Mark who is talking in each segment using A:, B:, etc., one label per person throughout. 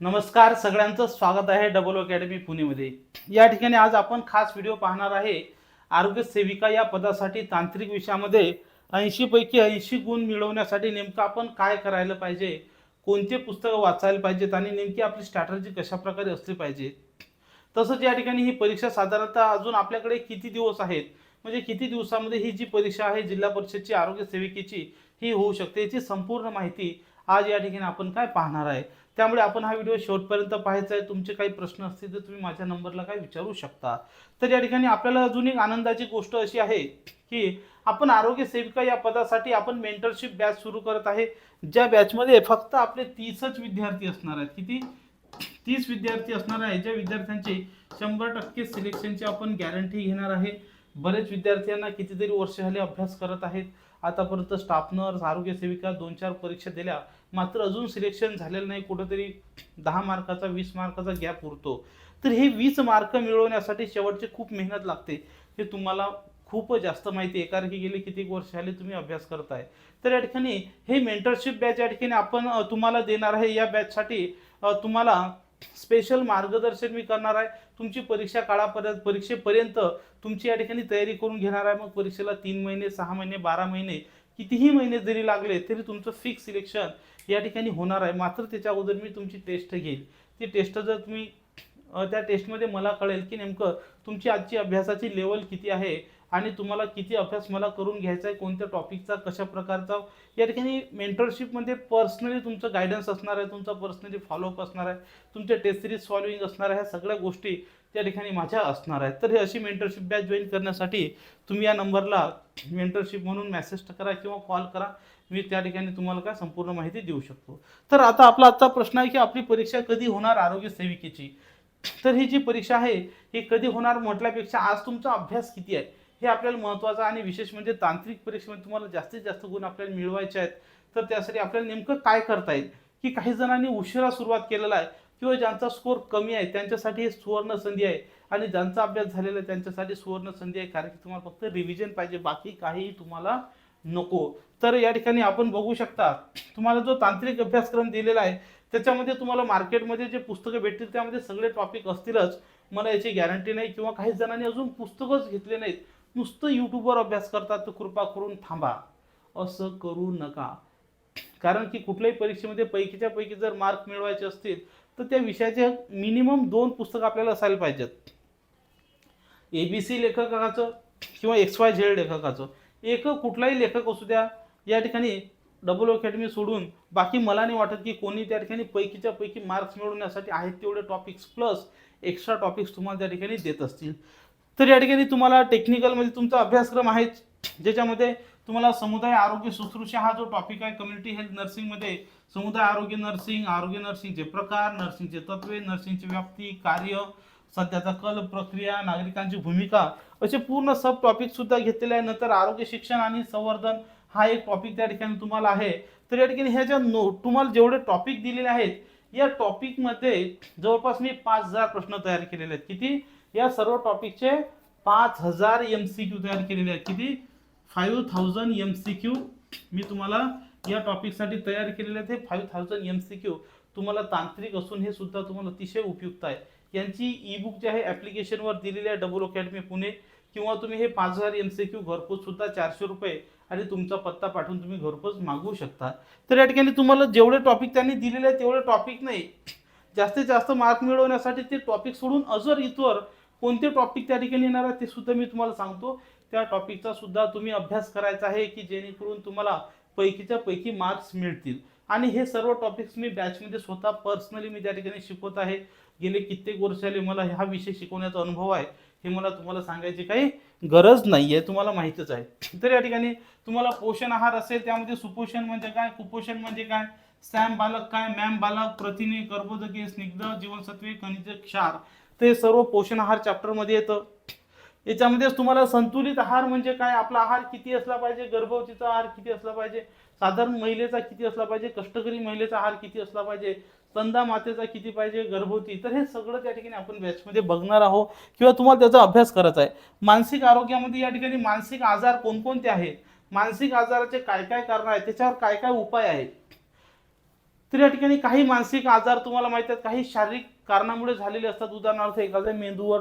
A: नमस्कार सगळ्यांचं स्वागत आहे डबल अकॅडमी पुणेमध्ये. या ठिकाणी आज आपण खास व्हिडिओ पाहणार आहे आरोग्य सेविका या पदासाठी तांत्रिक विषयामध्ये ऐंशीपैकी ऐंशी गुण मिळवण्यासाठी नेमकं आपण काय करायला पाहिजे कोणते पुस्तकं वाचायला पाहिजेत आणि नेमकी आपली स्ट्रॅटर्जी कशा प्रकारे असली पाहिजे. तसंच या ठिकाणी ही परीक्षा साधारणतः अजून आपल्याकडे किती दिवस आहेत म्हणजे किती दिवसामध्ये ही जी परीक्षा आहे जिल्हा परिषदची आरोग्य सेविकेची ही होऊ शकते याची संपूर्ण माहिती आज या ठिकाणी आपण काय पाहणार आहे. त्यामुळे आपण हा व्हिडिओ शेवटपर्यंत पाहायचा आहे. तुमचे काही प्रश्न असतील तर तुम्ही माझ्या नंबरला काय विचारू शकता. तर या ठिकाणी आपल्याला अजून एक आनंदाची गोष्ट अशी आहे की आपण आरोग्य सेविका या पदासाठी आपण मेंटरशिप बॅच सुरू करत आहे. ज्या बॅचमध्ये फक्त आपले तीसच विद्यार्थी असणार आहेत. किती? तीस विद्यार्थी असणार आहे ज्या विद्यार्थ्यांची शंभर टक्के सिलेक्शनची आपण गॅरंटी घेणार आहे. बरेच विद्यार्थ्यांना कितीतरी वर्ष झाले अभ्यास करत आहेत. आतापर्यंत स्टाफ नर्स आरोग्य सेविका दोन चार परीक्षा दिल्या. मात्र अजून सिलेक्शन झालेलं नाही. कुठंतरी दहा मार्काचा वीस मार्काचा गॅप उरतो. तर हे वीस मार्क मिळवण्यासाठी शेवटचे खूप मेहनत लागते. हे तुम्हाला खूप जास्त माहिती आहे. कारण की गेले कितीक वर्ष झाले तुम्ही अभ्यास करताय. तर या ठिकाणी हे मेंटरशिप बॅच या ठिकाणी आपण तुम्हाला देणार आहे. या बॅचसाठी तुम्हाला स्पेशल मार्गदर्शन मी करणार आहे. तुमची परीक्षा काळापर्यंत परीक्षेपर्यंत तुमची या ठिकाणी तयारी करून घेणार आहे. मग परीक्षेला तीन महिने सहा महिने बारा महिने कितीही महिने जरी लागले तरी तुमचं फिक्स सिलेक्शन या ठिकाणी होणार आहे. मात्र त्याच्या अगोदर मी तुमची टेस्ट घेईल. ती टेस्ट जर तुम्ही त्या टेस्टमध्ये मला कळेल की नेमकं तुमची आजची अभ्यासाची लेवल किती आहे आणि तुम्हाला किती अभ्यास मला करून घ्यायचा आहे कोणत्या टॉपिकचा कशा प्रकारचा. या ठिकाणी मेंटरशिपमध्ये पर्सनली तुमचं गायडन्स असणार आहे तुमचा पर्सनली फॉलोअप असणार आहे तुमचे टेस्ट सिरीज सॉल्विंग असणार आहे ह्या सगळ्या गोष्टी त्या ठिकाणी माझ्या असणार आहेत. तर हे अशी मेंटरशिप बॅच जॉईन करण्यासाठी तुम्ही या नंबरला मेंटरशिप म्हणून मेसेज करा किंवा कॉल करा. मी त्या ठिकाणी तुम्हाला काय संपूर्ण माहिती देऊ शकतो. तर आता आपला आजचा प्रश्न आहे की आपली परीक्षा कधी होणार आरोग्य सेविकेची? तर ही जी परीक्षा आहे ही कधी होणार म्हटल्यापेक्षा आज तुमचा अभ्यास किती आहे? हे आपल्याला महत्त्वाचं आणि विशेष म्हणजे तांत्रिक परीक्षेमध्ये तुम्हाला जास्तीत जास्त गुण आपल्याला मिळवायचे आहेत. तर त्यासाठी आपल्याला नेमकं काय करता येईल? की काही जणांनी उशिरा सुरुवात केलेला आहे किंवा ज्यांचा स्कोर कमी आहे त्यांच्यासाठी हे सुवर्ण संधी आहे आणि ज्यांचा अभ्यास झालेला आहे त्यांच्यासाठी सुवर्ण संधी आहे. कारण की तुम्हाला फक्त रिव्हिजन पाहिजे बाकी काहीही तुम्हाला नको. तर या ठिकाणी आपण बघू शकता तुम्हाला जो तांत्रिक अभ्यासक्रम दिलेला आहे त्याच्यामध्ये तुम्हाला मार्केटमध्ये जे पुस्तकं भेटतील त्यामध्ये सगळे टॉपिक असतीलच. मला याची गॅरंटी नाही किंवा काही जणांनी अजून पुस्तकच घेतले नाहीत. नुसतं यूट्यूबवर अभ्यास करतात तर कृपा करून थांबा. असं करू नका. कारण की कुठल्याही परीक्षेमध्ये पैकीच्या पैकी जर मार्क मिळवायचे असतील तर त्या विषयाचे मिनिमम दोन पुस्तकं आपल्याला असायला पाहिजेत. ए बी सी लेखकाचं किंवा एक्स वाय झेड लेखकाचं. एक कुठलाही लेखक असू द्या या ठिकाणी डबल अकॅडमी सोडून बाकी मला नाही वाटत की कोणी त्या ठिकाणी पैकीच्या पैकी मार्क्स मिळवण्यासाठी आहेत तेवढे टॉपिक्स प्लस एक्स्ट्रा टॉपिक्स तुम्हाला त्या ठिकाणी देत असतील. तर या ठिकाणी तुम्हाला टेक्निकलमध्ये तुमचा अभ्यासक्रम आहे ज्याच्यामध्ये तुम्हाला समुदाय आरोग्य शुश्रूषा हा जो टॉपिक आहे कम्युनिटी हेल्थ नर्सिंगमध्ये समुदाय आरोग्य नर्सिंग आरोग्य नर्सिंगचे प्रकार नर्सिंगचे तत्वे नर्सिंगची व्याप्ती कार्य सध्याचा कल प्रक्रिया नागरिकांची भूमिका असे पूर्ण सब टॉपिक सुद्धा घेतलेले आहे नंतर आरोग्य शिक्षण आणि संवर्धन हा एक टॉपिक त्या ठिकाणी तुम्हाला आहे. तर या ठिकाणी ह्या ज्या नो तुम्हाला जेवढे टॉपिक दिलेले आहेत या टॉपिकमध्ये जवळपास मी पाच हजार प्रश्न तयार केलेले आहेत. किती? या सर्व टॉपिकचे पाच हजार एम सी क्यू तयार केलेले आहेत. किती? Five thousand M C Q मी तुम्हाला या टॉपिकसाठी तयार केलेले आहेत. हे five thousand M C Q तुम्हाला तांत्रिक असून हे सुद्धा तुम्हाला अतिशय उपयुक्त आहे. यांची ई बुक जे आहे ॲप्लिकेशनवर दिलेली आहे डबल अकॅडमी पुणे. किंवा तुम्ही हे पाच हजार एम सी क्यू घरपोच सुद्धा चारशे रुपये आणि तुमचा पत्ता पाठवून तुम्ही घरपोच मागवू शकता. तर या ठिकाणी तुम्हाला जेवढे टॉपिक त्यांनी दिलेले आहेत तेवढे टॉपिक नाही. जास्तीत जास्त मार्क मिळवण्यासाठी ते टॉपिक सोडून अजर इतर कोणते टॉपिक त्या ठिकाणी येणार आहे ते सुद्धा मी तुम्हाला सांगतो. त्या टॉपिकचा सुद्धा तुम्ही अभ्यास करायचा आहे की जेणेकरून तुम्हाला पैकीच्या पैकी मार्क्स मिळतील. आणि हे सर्व टॉपिक्स मी बॅचमध्ये स्वतः पर्सनली मी त्या ठिकाणी शिकवत आहे. गेले कित्येक वर्ष आले मला हा विषय शिकवण्याचा अनुभव आहे. हे मला तुम्हाला सांगायची काही गरज नाही आहे तुम्हाला माहीतच आहे. तर या ठिकाणी तुम्हाला पोषण आहार असेल त्यामध्ये सुपोषण म्हणजे काय? कुपोषण म्हणजे काय? सॅम बालक काय? मॅम बालक प्रथिने कर्बोदके स्निग्ध जीवनसत्वे खनिज क्षार. ते सर्व पोषण आहार चॅप्टरमध्ये येतं. याच्यामध्येच तुम्हाला संतुलित आहार म्हणजे काय? आपला आहार किती असला पाहिजे? गर्भवतीचा आहार किती असला पाहिजे? साधारण महिलेचा किती असला पाहिजे? कष्टकरी महिलेचा आहार किती असला पाहिजे? स्तंदा मातेचा किती पाहिजे गर्भवती तर हे सगळं त्या ठिकाणी आपण बॅचमध्ये बघणार आहोत. किंवा तुम्हाला त्याचा अभ्यास करायचा आहे. मानसिक आरोग्यामध्ये या ठिकाणी मानसिक आजार कोणकोणते आहेत? मानसिक आजाराचे काय काय कारण आहेत? त्याच्यावर काय काय उपाय आहेत? तर या ठिकाणी काही मानसिक आजार तुम्हाला माहीत आहेत. काही शारीरिक कारणामुळे झालेले असतात. उदाहरणार्थ एखाद्या मेंदूवर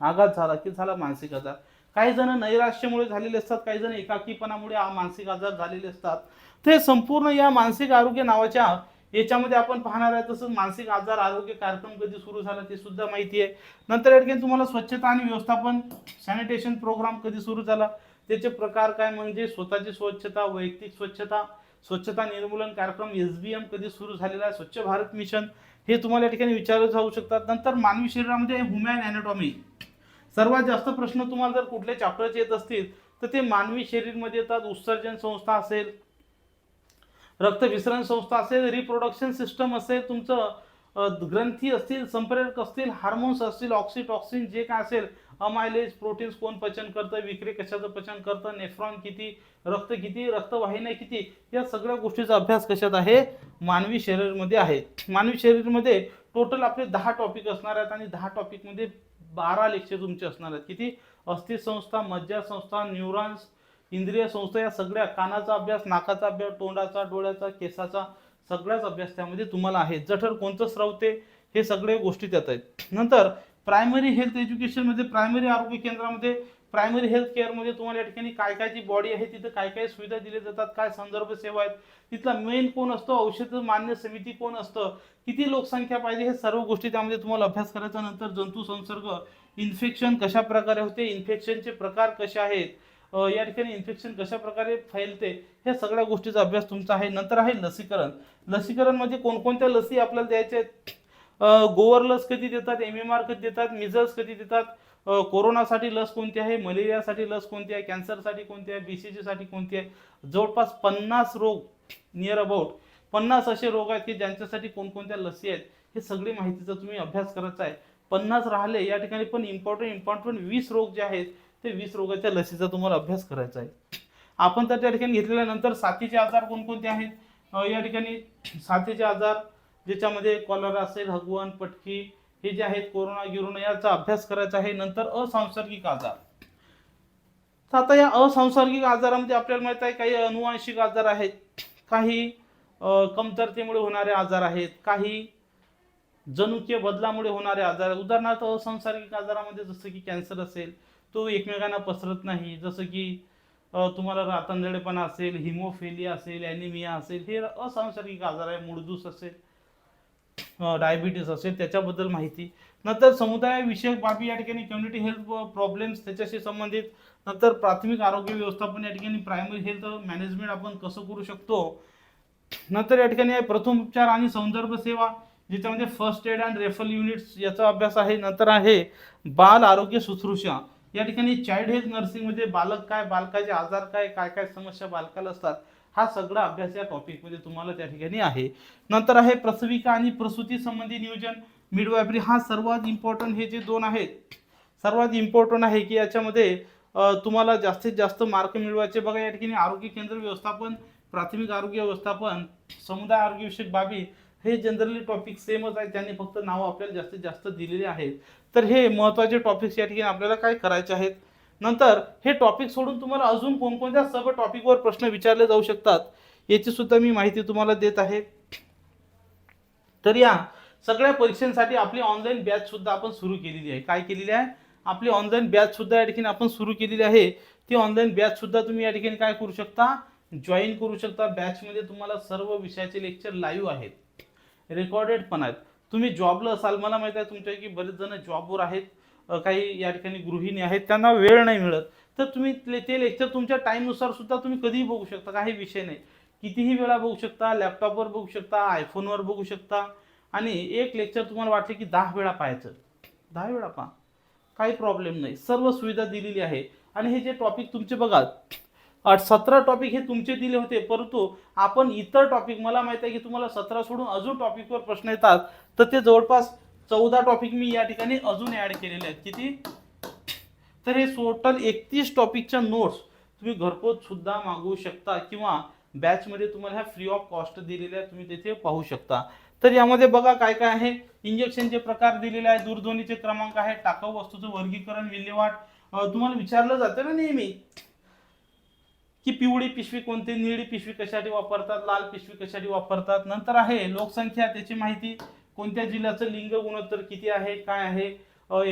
A: आघात झाला की झाला मानसिक आजार. काही जण नैराश्यामुळे झालेले असतात. काही जण एकाकीपणामुळे हा मानसिक आजार झालेले असतात. ते संपूर्ण या मानसिक आरोग्य नावाच्या याच्यामध्ये आपण पाहणार आहे तसंच मानसिक आजार आरोग्य कार्यक्रम कधी सुरू झाला ते सुद्धा माहिती आहे. नंतर या ठिकाणी तुम्हाला स्वच्छता आणि व्यवस्थापन सॅनिटेशन प्रोग्राम कधी सुरू झाला त्याचे प्रकार काय म्हणजे स्वतःची स्वच्छता वैयक्तिक स्वच्छता स्वच्छता निर्मूलन कार्यक्रम एस बी एम कधी सुरू झालेला आहे स्वच्छ भारत मिशन हे तुम्हाला या ठिकाणी विचारले जाऊ शकतात. नंतर मानवी शरीरामध्ये ह्युमॅन अॅनाटॉमी सर्वात जास्त प्रश्न तुम्हाला जर कुठल्या चॅप्टरचे येत असतील तर ते मानवी शरीरमध्ये येतात उत्सर्जन संस्था असेल रक्तविसरण संस्था असेल रिप्रोडक्शन सिस्टम असेल तुमचं ग्रंथी असतील संप्रेरक असतील हार्मोन्स असतील ऑक्सिटॉक्सिन जे काय असेल अमायलेज प्रोटीन्स कोण पचन करतं विक्री कशाचं पचन करतं नेफ्रॉन किती रक्त किती रक्तवाहिन्या किती या सगळ्या गोष्टीचा अभ्यास कशात आहे? मानवी शरीरमध्ये आहे. मानवी शरीरमध्ये टोटल आपले दहा टॉपिक असणार आहेत आणि दहा टॉपिकमध्ये बारा लेक्चर तुमचे असणार आहेत. किती? अस्थिसंस्था मज्जा संस्था न्यूरॉन्स इंद्रिय संस्था या सगळ्या कानाचा अभ्यास नाकाचा अभ्यास तोंडाचा डोळ्याचा केसाचा सगळ्याच अभ्यास त्यामध्ये तुम्हाला आहे. जठर कोणतं स्रवते हे सगळे गोष्टी त्यात आहेत. नंतर प्रायमरी हेल्थ एज्युकेशनमध्ये प्रायमरी आरोग्य केंद्रामध्ये प्रायमरी हेल्थ केअरमध्ये तुम्हाला या ठिकाणी काय काय जी बॉडी आहे तिथं काय काय सुविधा दिल्या जातात काय संदर्भ सेवा आहेत तिथला मेन कोण असतो औषध मान्य समिती कोण असतं किती लोकसंख्या पाहिजे हे सर्व गोष्टी त्यामध्ये तुम्हाला अभ्यास करायचा. नंतर जंतू संसर्ग इन्फेक्शन कशा प्रकारे होते इन्फेक्शनचे प्रकार कसे आहेत या ठिकाणी इन्फेक्शन कशा प्रकारे फैलते ह्या सगळ्या गोष्टीचा अभ्यास तुमचा आहे. नंतर आहे लसीकरण. लसीकरण म्हणजे कोणकोणत्या लसी आपल्याला द्यायच्या आहेत? गोवर लस कधी देतात एम एम आर कधी देतात मिझल्स कधी देतात कोरोनासाठी लस कोणती आहे मलेरियासाठी लस कोणती आहे कॅन्सरसाठी कोणती आहे बी सी जीसाठी कोणती आहे? जवळपास पन्नास रोग नियर अबाउट पन्नास असे रोग आहेत की ज्यांच्यासाठी कोणकोणत्या लसी आहेत हे सगळी माहितीचा तुम्ही अभ्यास करायचा आहे. पन्नास राहिले या ठिकाणी पण इम्पॉर्टंट इम्पॉर्टंट वीस रोग जे आहेत ते वीस रोगाच्या लसीचा तुम्हाला अभ्यास करायचा आहे. आपण तर त्या ठिकाणी घेतल्यानंतर साथीचे आजार कोणकोणते आहेत? या ठिकाणी साथीचे आजार ज्याच्यामध्ये कॉलरा असेल हगवण पटकी हे जे आहेत कोरोना गिरोना याचा अभ्यास करायचा आहे. नंतर असंसर्गिक आजार. तर आता या असंसर्गिक आजारामध्ये आपल्याला माहीत आहे काही अनुवांशिक आजार आहेत. काही कमतरतेमुळे होणारे आजार आहेत. काही जनुकीय बदलामुळे होणारे आजार उदाहरणार्थ असंसर्गिक आजारामध्ये जसं की कॅन्सर असेल तो एकमेकांना पसरत नाही. जसं की तुम्हाला रातंधळेपणा असेल हिमोफेलिया असेल ॲनिमिया असेल हे असंसर्गिक आजार आहे. मूळदूस असेल डायबिटीस असेल त्याच्याबद्दल माहिती. नंतर समुदायाविषयक बाबी या ठिकाणी कम्युनिटी हेल्थ प्रॉब्लेम्स त्याच्याशी संबंधित. नंतर प्राथमिक आरोग्य व्यवस्थापन या ठिकाणी प्रायमरी हेल्थ मॅनेजमेंट आपण कसं करू शकतो? नंतर या ठिकाणी आहे प्रथम उपचार आणि संदर्भ सेवा ज्याच्यामध्ये first aid and referral units याचा अभ्यास आहे. नंतर आहे बाल आरोग्य शुश्रूषा. या ठिकाणी चाइल्ड हेल्थ नर्सिंगमध्ये बालक काय बालकाचे आजार काय काय काय समस्या बालकाला असतात हा सगळा अभ्यास या टॉपिकमध्ये तुम्हाला त्या ठिकाणी आहे. नंतर आहे प्रसविका आणि प्रसूती संबंधी नियोजन मिडवायफरी हा सर्वात इम्पॉर्टंट हे जे दोन आहेत सर्वात इम्पॉर्टंट आहे की याच्यामध्ये तुम्हाला जास्तीत जास्त मार्क मिळवायचे. बघा या ठिकाणी आरोग्य केंद्र व्यवस्थापन प्राथमिक आरोग्य व्यवस्थापन समुदाय आरोग्यविषयक बाबी हे जनरली टॉपिक सेमच आहे. त्यांनी फक्त नावं आपल्याला जास्तीत जास्त दिलेली आहेत. तर हे महत्त्वाचे टॉपिक्स या ठिकाणी आपल्याला काय करायचे आहेत? नंतर हे टॉपिक सोडून तुम्हाला अजून कोणकोणत्या सर्व टॉपिकवर प्रश्न विचारले जाऊ शकतात याची सुद्धा मी माहिती तुम्हाला देत आहे. तर या सगळ्या परीक्षांसाठी आपली ऑनलाईन बॅच सुद्धा आपण सुरू केलेली आहे. काय केलेली आहे? आपली ऑनलाईन बॅच सुद्धा या ठिकाणी आपण सुरू केलेली आहे. ती ऑनलाईन बॅच सुद्धा तुम्ही या ठिकाणी काय करू शकता? जॉईन करू शकता. बॅचमध्ये तुम्हाला सर्व विषयाचे लेक्चर लाईव्ह आहेत. रेकॉर्डेड पण आहेत. तुम्ही जॉबला असाल मला माहीत आहे तुमच्यापैकी बरेच जण जॉबवर आहेत. काही या ठिकाणी गृहिणी आहेत त्यांना वेळ नाही मिळत. तर तुम्ही ते- ते लेक्चर तुमच्या टाईमनुसार सुद्धा तुम्ही कधीही बघू शकता काही विषय नाही. कितीही वेळा बघू शकता लॅपटॉपवर बघू शकता आयफोनवर बघू शकता. आणि एक लेक्चर तुम्हाला वाटले की दहा वेळा पाहायचं. दहा वेळा पहा. काही प्रॉब्लेम नाही. सर्व सुविधा दिलेली आहे. आणि हे जे टॉपिक तुमचे बघा सतरा टॉपिक हे तुमचे दिले होते परंतु आपण इतर टॉपिक मला माहिती आहे की तुम्हाला सतरा सोडून अजून टॉपिकवर प्रश्न येतात तर ते जवळपास चौदा टॉपिक मी या ठिकाणी अजून ॲड केलेले आहेत. किती? तर हे टोटल एकतीस टॉपिकच्या नोट्स तुम्ही घरपोच सुद्धा मागवू शकता किंवा बॅचमध्ये तुम्हाला ह्या फ्री ऑफ कॉस्ट दिलेल्या तुम्ही तिथे पाहू शकता. तर यामध्ये बघा काय काय आहे. इंजेक्शनचे प्रकार दिलेले आहे दूरध्वनीचे क्रमांक आहे टाकाऊ वस्तूचं वर्गीकरण विल्हेवाट. तुम्हाला विचारलं जातं ना नेहमी? की पिवळी पिशवी कोणती निळी पिशवी कशासाठी वापरतात लाल पिशवी कशासाठी वापरतात? नंतर आहे लोकसंख्या त्याची माहिती कोणत्या जिल्ह्याचं लिंग गुणोत्तर किती आहे काय आहे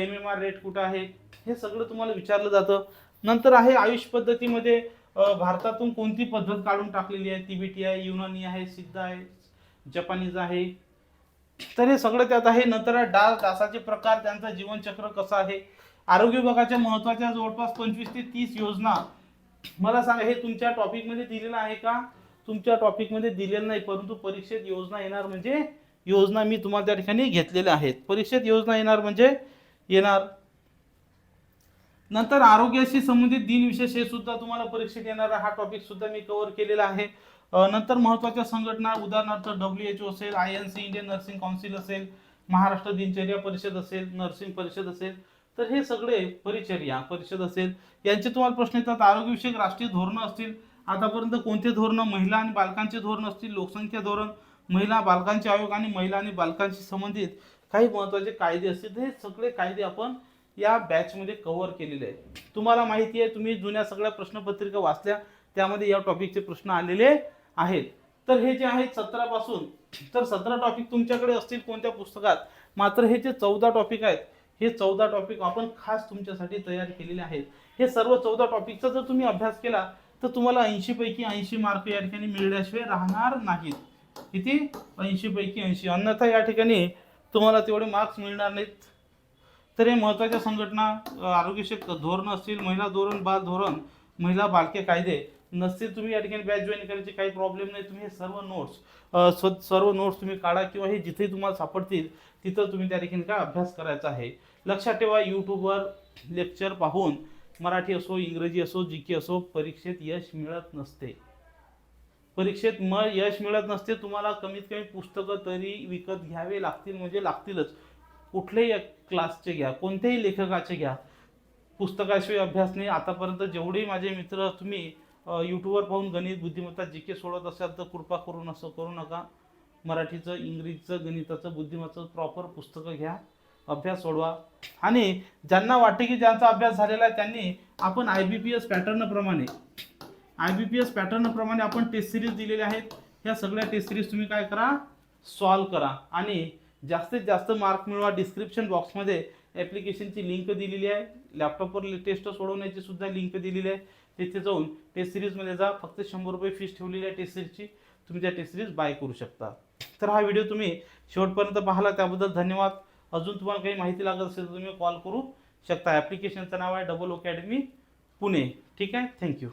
A: एम एम आर रेट कुठं आहे हे सगळं तुम्हाला विचारलं जातं. नंतर आहे आयुष पद्धतीमध्ये भारतातून कोणती पद्धत काढून टाकलेली आहे? तिबेटी आहे युनानी आहे सिद्ध आहे जपानीज आहे. तर हे सगळं त्यात आहे. नंतर आहे डास डासाचे प्रकार त्यांचा जीवनचक्र कसं आहे? आरोग्य विभागाच्या महत्त्वाच्या जवळपास पंचवीस ते तीस योजना मला सांगा हे तुमच्या टॉपिकमध्ये दिलेलं आहे का? तुमच्या टॉपिकमध्ये दिलेलं नाही परंतु परीक्षेत योजना येणार म्हणजे योजना मी तुम्हाला त्या ठिकाणी घेतलेल्या आहेत. परीक्षेत योजना येणार म्हणजे येणार. नंतर आरोग्याशी संबंधित दिनविशेष हे सुद्धा तुम्हाला परीक्षेत येणार हा टॉपिक सुद्धा मी कव्हर केलेला आहे. नंतर महत्त्वाच्या संघटना उदाहरणार्थ डब्ल्यू एच ओ असेल I N C Indian nursing council असेल महाराष्ट्र दिनचर्या परिषद असेल नर्सिंग परिषद असेल तर हे सगळे परिचर्या परिषद असेल यांचे तुम्हाला प्रश्न येतात. आरोग्यविषयक राष्ट्रीय धोरणं असतील. आतापर्यंत कोणते धोरणं? महिला आणि बालकांचे धोरण असतील लोकसंख्या धोरण महिला बालकांचे आयोग आणि महिला आणि बालकांशी संबंधित काही महत्त्वाचे कायदे असतील. हे सगळे कायदे आपण या बॅचमध्ये कव्हर केलेले आहेत. तुम्हाला माहिती आहे तुम्ही जुन्या सगळ्या प्रश्नपत्रिका वाचल्या. त्यामध्ये या टॉपिकचे प्रश्न आलेले आहेत. तर हे जे आहेत सतरापासून तर सतरा टॉपिक तुमच्याकडे असतील कोणत्या पुस्तकात? मात्र हे जे चौदा टॉपिक आहेत हे चौदा टॉपिक आपण खास तुमच्यासाठी तयार केलेले आहेत. हे सर्व चौदा टॉपिकचा जर तुम्ही अभ्यास केला तर तुम्हाला ऐंशीपैकी ऐंशी मार्क या ठिकाणी मिळण्याशिवाय राहणार नाहीत. किती? ऐंशीपैकी ऐंशी. अन्यथा या ठिकाणी तुम्हाला तेवढे मार्क्स मिळणार नाहीत. तर हे महत्त्वाच्या संघटना अ, धोरण असतील महिला धोरण बाल धोरण महिला बालके कायदे नसतील तुम्ही या ठिकाणी बॅच जॉईन करायचे काही प्रॉब्लेम नाही. तुम्ही हे सर्व नोट्स सर्व नोट्स तुम्ही काढा किंवा हे जिथे तुम्हाला सापडतील तिथं तुम्ही त्या ठिकाणी काय अभ्यास करायचा आहे. लक्षात ठेवा यूट्यूबवर लेक्चर पाहून मराठी असो इंग्रजी असो जी के असो परीक्षेत यश मिळत नसते. परीक्षेत म यश मिळत नसते तुम्हाला कमीत कमी पुस्तकं तरी विकत घ्यावे लागतील म्हणजे लागतीलच. कुठल्याही क्लासचे घ्या कोणत्याही लेखकाचे घ्या. पुस्तकाशिवाय अभ्यास नाही. आतापर्यंत जेवढे माझे मित्र तुम्ही यूट्यूबवर पाहून गणित बुद्धिमत्ता जी के सोडत असाल तर कृपा करून असं करू नका. मराठीचं इंग्रजीचं गणिताचं बुद्धिमत्ताचं प्रॉपर पुस्तकं घ्या. अभ्यास सोडवा. आणि ज्यांना वाटते की ज्यांचा अभ्यास झालेला आहे त्यांनी आपण आय बी पी एस पॅटर्नप्रमाणे आय बी पी एस पॅटर्नप्रमाणे आपण टेस्ट सिरीज दिलेल्या आहेत. ह्या सगळ्या टेस्ट सिरीज तुम्ही काय करा? सॉल्व करा. आणि जास्तीत जास्त मार्क मिळवा डिस्क्रिप्शन बॉक्समध्ये ॲप्लिकेशनची लिंक दिलेली आहे. लॅपटॉपवर टेस्ट सोडवण्याची सुद्धा लिंक दिलेली आहे. तिथे जाऊन टेस्ट सिरीजमध्ये जा. फक्त शंभर रुपये फीस ठेवलेली आहे टेस्ट सिरीजची तुम्ही त्या टेस्ट सिरीज बाय करू शकता. तर हा व्हिडिओ तुम्ही शेवटपर्यंत पाहिला. त्याबद्दल धन्यवाद. अजून तुम्हाला काही माहिती लागत असेल तर तुम्ही कॉल करू शकता. ॲप्लिकेशनचं नाव आहे डबल अकॅडमी पुणे ठीक आहे? थँक्यू